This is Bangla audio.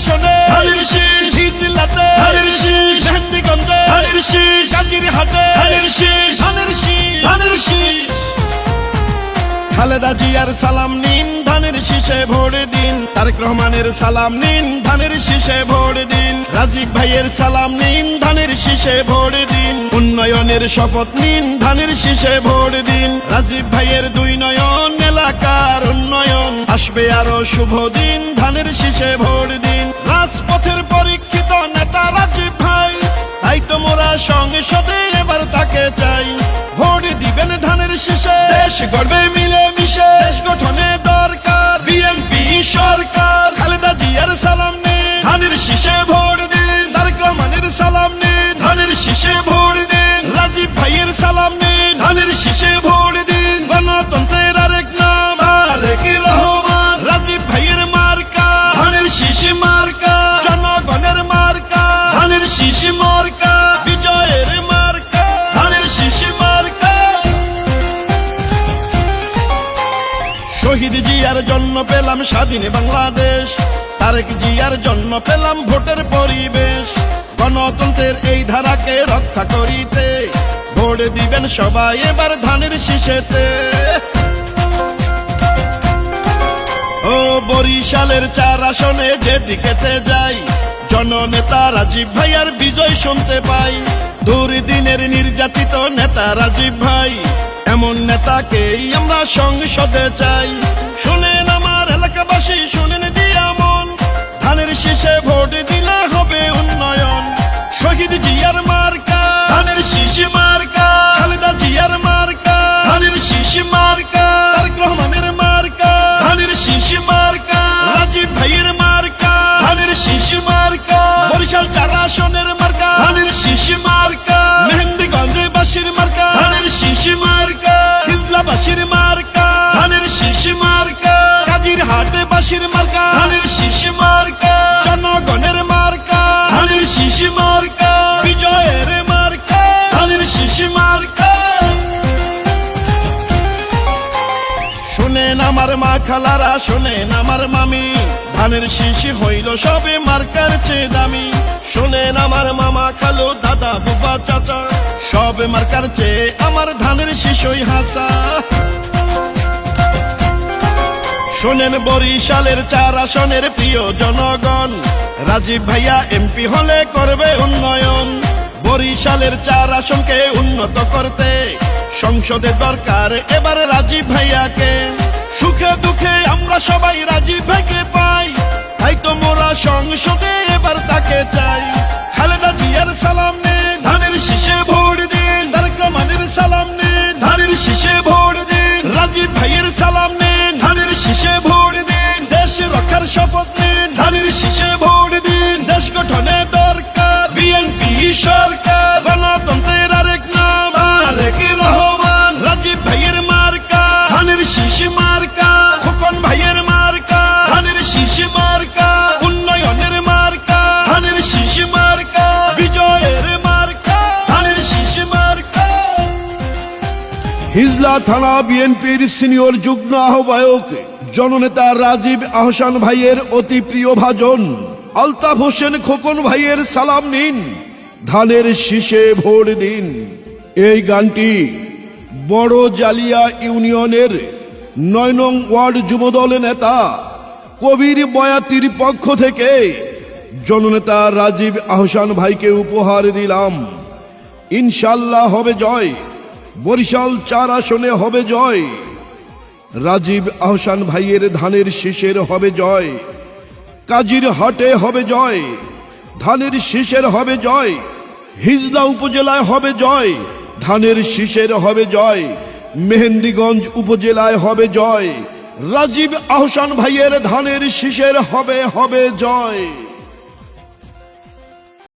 আসনে হালির শীষ। হিজলাতে হালির শীষ। মেহেন্দিগঞ্জে হালির শীষ। কাজিরহাটে। হালির শীষ। ধানের শীষ। ধানের শীষ। খালেদা জিয়ার সালাম নিন ধানের শীষে ভোট দিন। তারেক রহমানের সালাম নিন ধানের শীষে ভোট দিন। রাজীব ভাইয়ের সালাম নিন ধানের শীষে ভোট দিন। উন্নয়নের শপথ নিন, ধানের শীষে ভোট দিন। রাজীব ভাইয়ের দুই নয়ন, এলাকার উন্নয়ন। আসবে আরও শুভ দিন, ধানের শীষে ভোট দিন। রাজপথের পরীক্ষিত নেতা রাজীব ভাই, তাই তো মোরা সংসদে এবার তাকে চাই। ভোট দিবেন ধানের শীষে, দেশ গড়বে মিলে মিশে গঠনে দরকার বিএনপি সরকার। খালেদা জিয়ার সালাম নিন, ধানের শীষে ভোট দিন। তারেক রহমানের সালাম নিন, ধানের শীষে ভোট সালাম নিন ধানের শীষে ভোট দিন। গণতন্ত্রের আরেক নাম তারেক রহমান। রাজীব ভাইয়ের মার্কা, ধানের শীষ মার্কা। জনগণের মার্কা, ধানের শীষ মার্কা। বিজয়ের মার্কা, ধানের শীষ মার্কা। শহীদ জিয়ার জন্য পেলাম স্বাধীন বাংলাদেশ। তারেক জিয়ার জন্য পেলাম ভোটের পরিবেশ। গণতন্ত্রের এই ধারাকে রক্ষা করিতে ভোট দিবেন সবাই এবার ধানের শীষেতে। ও বরিশালের চার আসনে যেদিকেতে যাই, জননেতা রাজীব ভাইয়ার বিজয় শুনতে পাই। দুর্দিনের নির্যাতিত নেতা রাজীব ভাই, এমন নেতাকেই আমরা সংসদে চাই। বাসির মার্কা। ধানের শীষ মার্কা। কাজির হাটে বাসির মার্কা। ধানের শীষ মার্কা। জনগণের মার্কা। ধানের শীষ মার্কা। বিজয়ের মার্কা। ধানের শীষ মার্কা। শোনেন আমার মা খালারা শোনেন আমার মামি। ধানের শীষ হইল সবে মার্কার চেয়ে দামি। শোনেন আমার মামা খালো দাদা বুবা চাচা। সবে মার্কার চেয়ে আমার ধানের শীষই হাসা। শোনেন বরিশালের চার আসনের প্রিয় জনগণ, রাজীব ভাইয়া এমপি হলে করবে উন্নয়ন। বরিশালের চার আসনকে উন্নত করতে সংসদে দরকার এবারে রাজীব ভাইয়াকে। সুখে দুঃখে আমরা সবাই রাজীব ভাইকে পাই, তাই তো মোরা সংসদে এবার তাকে চাই। হিজলা থানা বিএনপির সিনিয়র যুগ্ম আহ্বায়ক জননেতা রাজীব আহসান ভাইয়ের অতি প্রিয় ভাজন, আলতাফ হোসেন খোকন ভাইয়ের সালাম নিন, ধানের শীষে ভোট দিন। এই গানটি বড় জালিয়া ইউনিয়নের নয় নং ওয়ার্ড যুবদল নেতা কবির বয়াতির পক্ষ থেকে জননেতা রাজীব আহসান ভাইকে উপহার দিলাম। ইনশাল্লাহ হবে জয়। বরিশাল চার আসনে হবে জয়। রাজীব আহসান ভাইয়ের ধানের শীষের হবে জয়। কাজীর হাটে হবে জয়। ধানের শীষের হবে জয়। হিজলা উপজেলায় হবে জয়। ধানের শীষের হবে জয়। মেহেন্দিগঞ্জ উপজেলায় হবে জয়। রাজীব আহসান ভাইয়ের ধানের শীষের হবে হবে জয়।